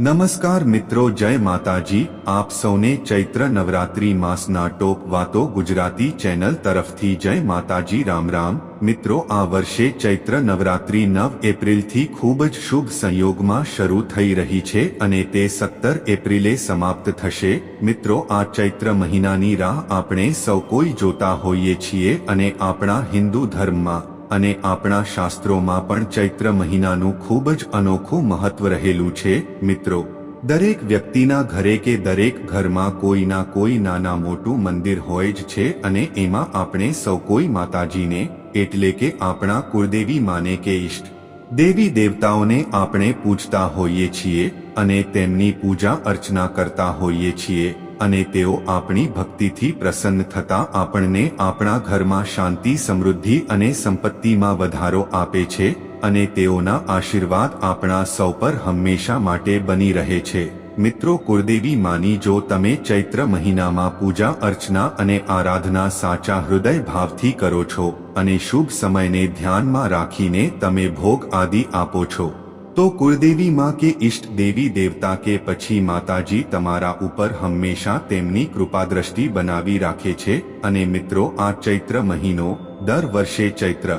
નમસ્કાર મિત્રો, જય માતાજી. આપ સૌને ચૈત્ર નવરાત્રી માસના ટોપ વાતો ગુજરાતી ચેનલ તરફથી જય માતાજી, રામ રામ. મિત્રો, આ વર્ષે ચૈત્ર નવરાત્રી નવ એપ્રિલથી ખૂબ જ શુભ સંયોગમાં શરૂ થઈ રહી છે અને તે સત્તર એપ્રિલે સમાપ્ત થશે. મિત્રો, આ ચૈત્ર મહિનાની રાહ આપણે સૌ કોઈ જોતા હોઈએ છીએ અને આપણા હિન્દુ ધર્મમાં અને આપણા શાસ્ત્રોમાં પણ ચૈત્ર મહિનાનું ખૂબ જ અનોખું મહત્વ રહેલું છે, મિત્રો. દરેક વ્યક્તિના ઘરે કે દરેક ઘરમાં કોઈના કોઈ નાના મોટું મંદિર હોય જ છે અને એમાં આપણે સૌ કોઈ માતાજીને, એટલે કે આપણા કુળદેવી માને કે ઈષ્ટ, દેવી દેવતાઓને આપણે પૂજતા હોઈએ છીએ અને તેમની પૂજા અર્ચના કરતા હોઈએ છીએ. અને તેઓ આપણી ભક્તિથી પ્રસન્ન થતા આપણને આપણા ઘરમાં શાંતિ, સમૃદ્ધિ અને સંપત્તિમાં વધારો આપે છે અને તેઓના આશીર્વાદ આપણા સૌ પર હંમેશા માટે બની રહે છે. મિત્રો, કુળદેવી માની જો તમે ચૈત્ર મહિનામાં પૂજા, અર્ચના અને આરાધના સાચા હૃદય ભાવથી કરો છો અને શુભ સમયને ધ્યાનમાં રાખીને તમે ભોગ આદિ આપો છો તો કુળદેવી માં કે ઈષ્ટ દેવી દેવતા કે પછી માતાજી તમારા ઉપર હંમેશા તેમની કૃપા દ્રષ્ટિ બનાવી રાખે છે અને મિત્રો આ ચૈત્ર મહિનો દર વર્ષે ચૈત્ર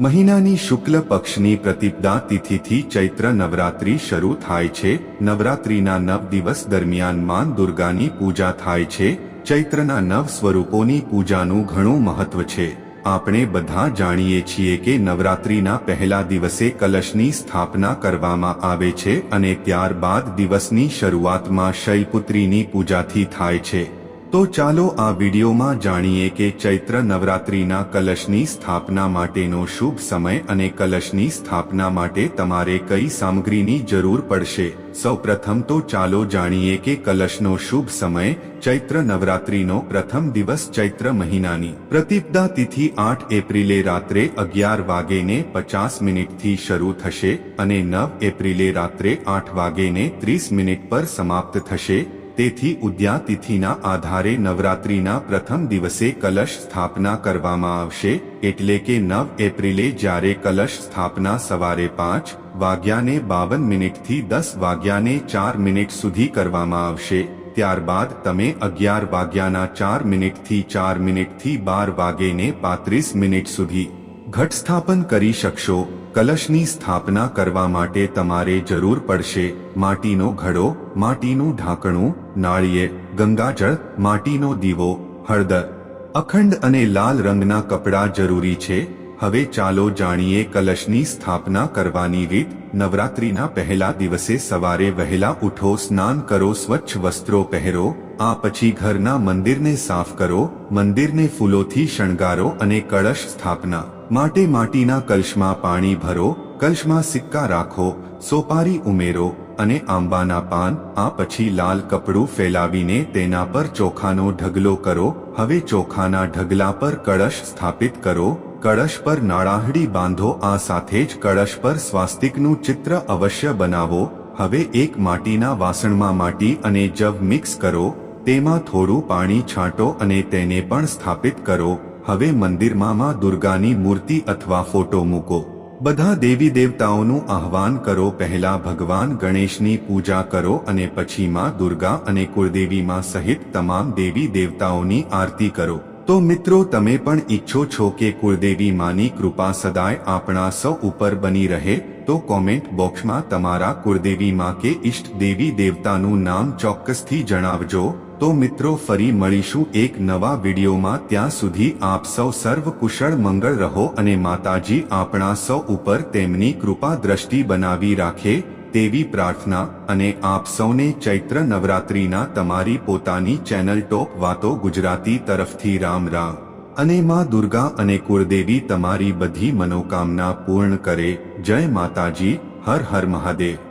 મહિનાની શુક્લ પક્ષની પ્રતિપદા તિથિથી ચૈત્ર નવરાત્રી શરૂ થાય છે. નવરાત્રીના નવ દિવસ દરમિયાનમાં દુર્ગાની પૂજા થાય છે. ચૈત્રના નવ સ્વરૂપોની પૂજાનું ઘણું મહત્વ છે. આપણે બધા જાણીએ છીએ કે નવરાત્રીના પહેલા દિવસે કલશની સ્થાપના કરવામાં આવે છે અને ત્યારબાદ દિવસની શરૂઆતમાં શૈપુત્રીની પૂજાથી થાય છે. તો ચાલો આ વિડીયોમાં જાણીએ કે ચૈત્ર નવરાત્રીના કલશની સ્થાપના માટેનો શુભ સમય અને કલશની સ્થાપના માટે તમારે કઈ સામગ્રીની જરૂર પડશે? સૌપ્રથમ તો ચાલો જાણીએ કે કલશનો શુભ સમય ચૈત્ર નવરાત્રીનો પ્રથમ દિવસ ચૈત્ર મહિનાની. પ્રતિપદા તિથિ આઠ એપ્રિલે રાત્રે અગિયાર વાગેને પચાસ મિનિટથી શરૂ થશે અને નવ એપ્રિલે રાત્રે આઠ વાગેને ત્રીસ મિનિટ પર સમાપ્ત થશે. તેથી ઉદ્યા તિથિના આધારે નવરાત્રિના પ્રથમ દિવસે કલશ સ્થાપના કરવામાં આવશે, એટલે કે નવ એપ્રિલે જ્યારે કલશ સ્થાપના સવારે પાંચ વાગ્યાને બાવન મિનિટથી દસ વાગ્યાને ચાર મિનિટ સુધી કરવામાં આવશે, ત્યારબાદ તમે અગિયાર વાગ્યાના ચાર મિનિટથી ચાર મિનિટથી બાર વાગેને પાંત્રીસ મિનિટ સુધી ઘટસ્થાપન કરી શકશો. કલશની સ્થાપના કરવા માટે તમારે જરૂર પડશે, માટીનો ઘડો, માટીનું ઢાંકણું નાળિયેર ગંગાજળ, માટીનો દીવો હળદર અખંડ અને લાલ રંગના કપડાં જરૂરી છે. હવે ચાલો જાણીએ કલશની સ્થાપના કરવાની રીત. નવરાત્રિના પહેલા દિવસે સવારે વહેલા ઉઠો, સ્નાન કરો, સ્વચ્છ વસ્ત્રો પહેરો, આ પછી ઘરના મંદિરને સાફ કરો, મંદિરને ફૂલોથી શણગારો અને કળશ સ્થાપના. માટે માટીના કલશમાં પાણી ભરો કલશમાં સિક્કા રાખો, સોપારી ઉમેરો અને આંબાના પાન, આ પછી લાલ કપડું ફેલાવીને તેના પર ચોખાનો ઢગલો કરો. હવે ચોખાના ઢગલા પર કળશ સ્થાપિત કરો. કળશ પર નાળાહડી બાંધો, આ સાથે જ કળશ પર સ્વાસ્તિકનું ચિત્ર અવશ્ય બનાવો. હવે એક માટીના વાસણમાં માટી અને જવ મિક્સ કરો. તેમાં થોડું પાણી છાંટો અને તેને પણ સ્થાપિત કરો. હવે મંદિરમાં દુર્ગાની મૂર્તિ અથવા ફોટો મૂકો. બધા દેવી દેવતાઓનું આહવાન કરો, પહેલા ભગવાન ગણેશની પૂજા કરો અને પછી માં દુર્ગા અને કુળદેવીમાં સહિત તમામ દેવી દેવતાઓની આરતી કરો. તો મિત્રો, તમે પણ ઈચ્છો છો કે કુળદેવી માની કૃપા સદાય આપણા સૌ ઉપર બની રહે, તો કોમેન્ટ બોક્સમાં તમારા કુળદેવી માં કે ઈષ્ટ દેવી દેવતાનું નામ ચોક્કસથી જણાવજો. તો મિત્રો ફરી મળીશું એક નવા વિડીયોમાં. ત્યાં સુધી આપ સૌ સર્વ કુશળ મંગળ રહો અને માતાજી આપણા સૌ ઉપર તેમની કૃપા દ્રષ્ટિ બનાવી રાખે તેવી પ્રાર્થના અને આપ સૌને ચૈત્ર નવરાત્રીના તમારી પોતાની ચેનલ ટોપ વાતો ગુજરાતી તરફથી રામ રામ. અને માં દુર્ગા અને કુળદેવી તમારી બધી મનોકામના પૂર્ણ કરે. જય માતાજી, હર હર મહાદેવ.